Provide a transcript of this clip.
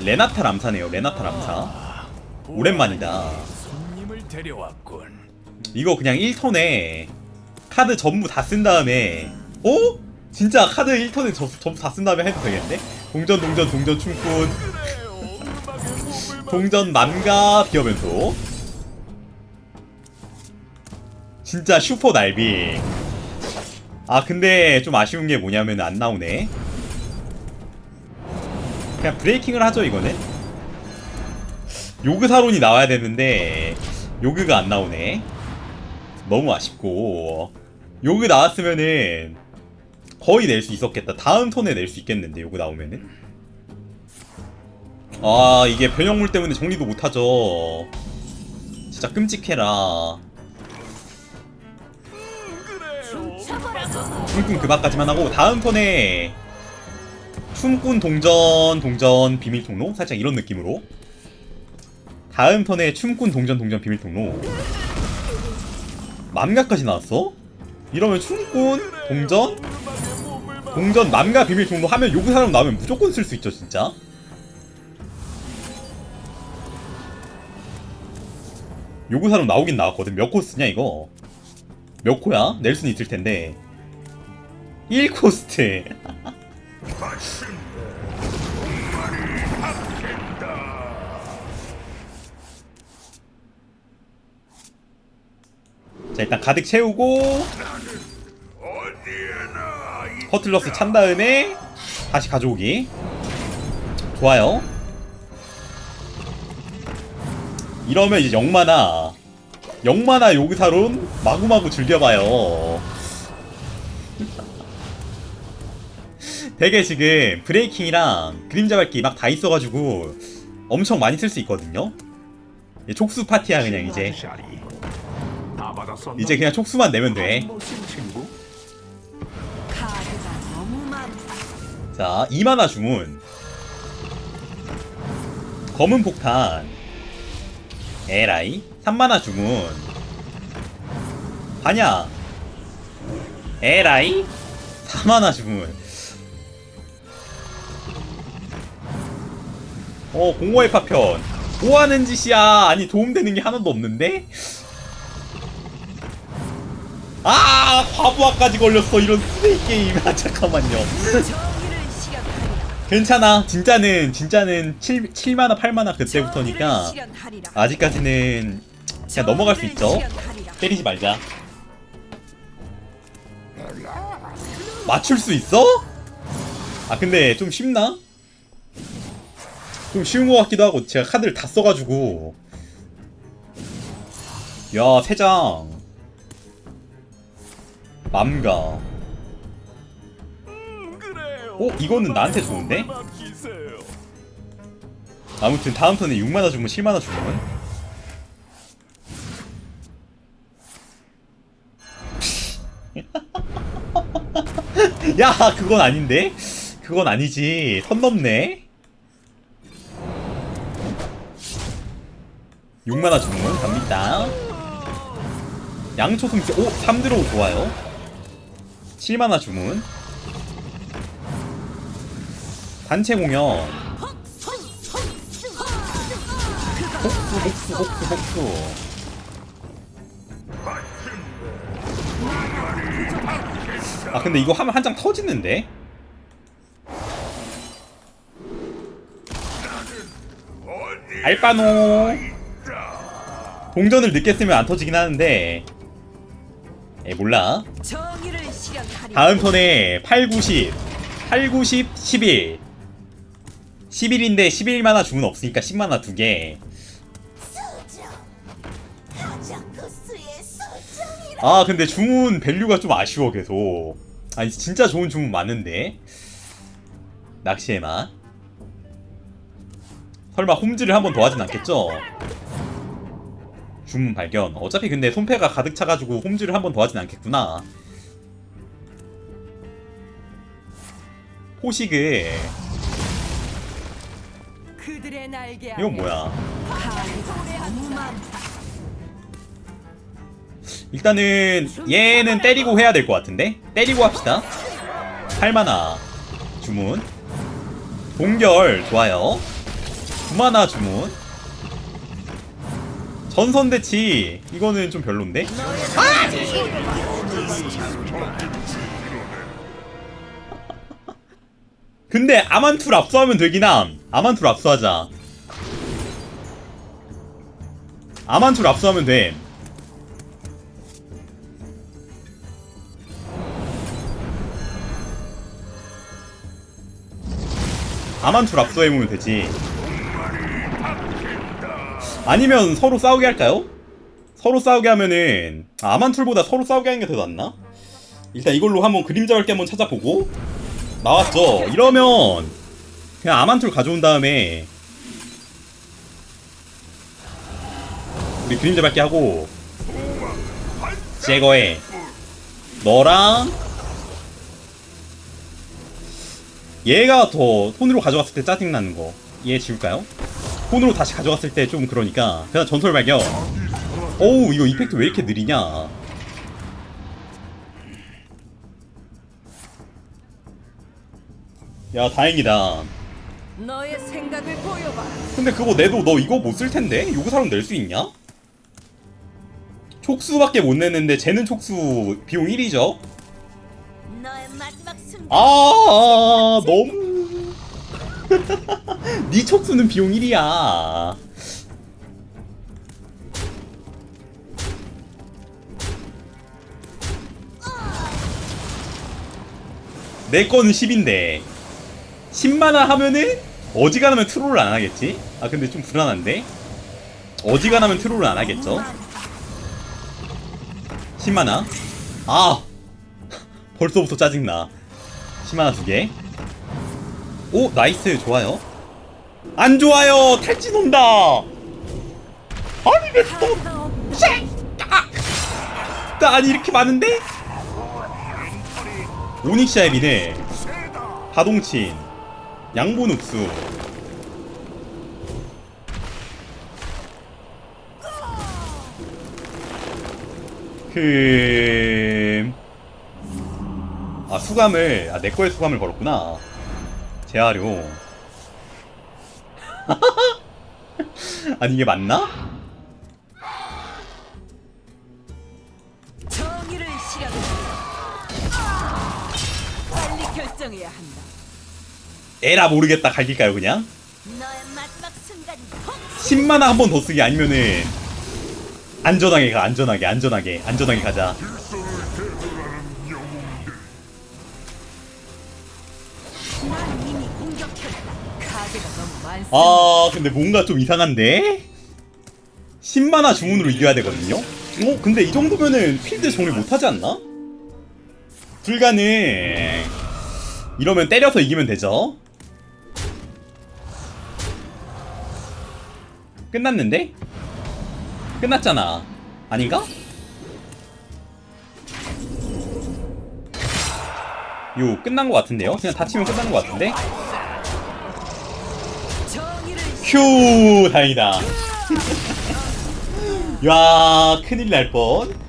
레나타 람사네요 레나타 람사 오랜만이다. 손님을 데려왔군. 이거 그냥 1턴에 카드 전부 다 쓴 다음에 어? 진짜 카드 1턴에 저, 전부 다 쓴 다음에 해도 되겠네? 동전 동전 동전 춤꾼 동전 만가 비어면서 진짜 슈퍼 날비 아 근데 좀 아쉬운 게 뭐냐면 안 나오네 그냥 브레이킹을 하죠 이거는. 요그사론이 나와야 되는데 요그가 안 나오네. 너무 아쉽고. 요그 나왔으면은 거의 낼 수 있었겠다. 다음 턴에 낼 수 있겠는데 요그 나오면은. 아 이게 변형물 때문에 정리도 못하죠. 진짜 끔찍해라. 춤꾼 그만까지만 하고 다음 턴에 춤꾼 동전 동전 비밀 통로? 살짝 이런 느낌으로. 다음 턴에 춤꾼 동전 동전 비밀 통로. 맘가까지 나왔어? 이러면 춤꾼 동전? 동전 맘가 비밀 통로 하면 요구 사람 나오면 무조건 쓸 수 있죠 진짜. 요구 사람 나오긴 나왔거든. 몇 코스냐 이거? 몇 코야? 낼 수는 있을 텐데. 1코스트 자 일단 가득 채우고 커틀러스 찬 다음에 다시 가져오기. 좋아요. 이러면 이제 영마나 영마나 요그사론 마구마구 즐겨봐요 되게 지금 브레이킹이랑 그림자 밟기 막 다 있어가지고 엄청 많이 쓸 수 있거든요 촉수 파티야 그냥 이제. 이제 그냥 촉수만 내면 돼. 자, 2만화 주문. 검은 폭탄. 에라이. 3만화 주문. 반야. 에라이. 4만화 주문. 어, 공허의 파편. 뭐 하는 짓이야? 아니, 도움되는 게 하나도 없는데? 아, 과부하까지 걸렸어. 이런 쓰레기 게임. 아, 잠깐만요. 괜찮아. 진짜는 진짜는 7 7만화 8만화 그때부터니까. 아직까지는 그냥 넘어갈 수 있죠. 때리지 말자. 맞출 수 있어? 아 근데 좀 쉽나? 좀 쉬운 것 같기도 하고 제가 카드를 다 써가지고 야 세장 맘가 어. 이거는 나한테 좋은데? 아무튼 다음 턴에 6만화 주면 7만화 주면 야 그건 아닌데? 그건 아니지 선 넘네 6만화 주문 갑니다. 양초 숨기 오! 3드로우 좋아요. 7만화 주문. 단체 공연. 혹수 혹수 혹수 혹수. 아 근데 이거 하면 한 장 터지는데? 알바노 동전을 늦게 쓰면 안 터지긴 하는데. 에 몰라. 정의를 실현하리라. 다음 턴에 8, 90 8, 90, 11 11인데 11만화 주문 없으니까 10만화 두개. 아 근데 주문 밸류가 좀 아쉬워 계속. 아니 진짜 좋은 주문 많은데. 낚시의 맛. 설마 홈즈를 한 번 더 하진 않겠죠? 주문 발견. 어차피 근데 손패가 가득 차가지고 홈즈를 한 번 더 하진 않겠구나. 포식을. 이건 뭐야. 일단은 얘는 때리고 해야 될 것 같은데? 때리고 합시다. 8만화. 주문. 동결. 좋아요. 구마나 주문 전선대치 이거는 좀 별론데? 근데 아만툴 압수하면 되긴 함 아만툴 압수하자. 아만툴 압수하면 돼. 아만툴 압수해보면 되지 아니면 서로 싸우게 할까요? 서로 싸우게 하면은 아, 아만툴보다 서로 싸우게 하는 게 더 낫나? 일단 이걸로 한번 그림자 밝게 한번 찾아보고 나왔죠. 이러면 그냥 아만툴 가져온 다음에 우리 그림자 밝게 하고 제거해. 너랑 얘가 더 손으로 가져갔을 때 짜증나는 거. 얘 지울까요? 손으로 다시 가져갔을 때 좀 그러니까 그냥 전설 발견. 어우 이거 이펙트 왜 이렇게 느리냐? 야 다행이다. 너의 생각을 보여봐라. 근데 그거 내도 너 이거 못 쓸 텐데? 요구사로 낼수 있냐? 촉수밖에 못 냈는데 쟤는 촉수 비용 1이죠? 너의 마지막 순간 아 너무 네 촉수는 비용 1이야 내 거는 10인데 10만원 하면은 어지간하면 트롤을 안 하겠지? 아 근데 좀 불안한데? 어지간하면 트롤을 안 하겠죠? 10만원 아 벌써부터 짜증나 10만원 두개 오 나이스 좋아요. 안 좋아요 탈진 온다. 아니 왜또 카드가 없- 아니 이렇게 많은데? 오닉샤엘이네. 하동친. 양본욱수. 흠... 아 수감을 아 내 거에 수감을 걸었구나 재활용 아니 이게 맞나? 정의를. 빨리 결정해야 한다. 에라 모르겠다 갈길까요 그냥? 너의 마지막 순간이 10만원 한번 더 쓰기 아니면은 안전하게 가 안전하게 안전하게 안전하게 가자 아 근데 뭔가 좀 이상한데? 10만화 주문으로 이겨야 되거든요? 어? 근데 이 정도면은 필드 정리 못하지 않나? 불가능 이러면 때려서 이기면 되죠 끝났는데? 끝났잖아 아닌가? 요 끝난 것 같은데요? 그냥 다치면 끝난 것 같은데? 휴 다행이다 야 큰일 날 뻔.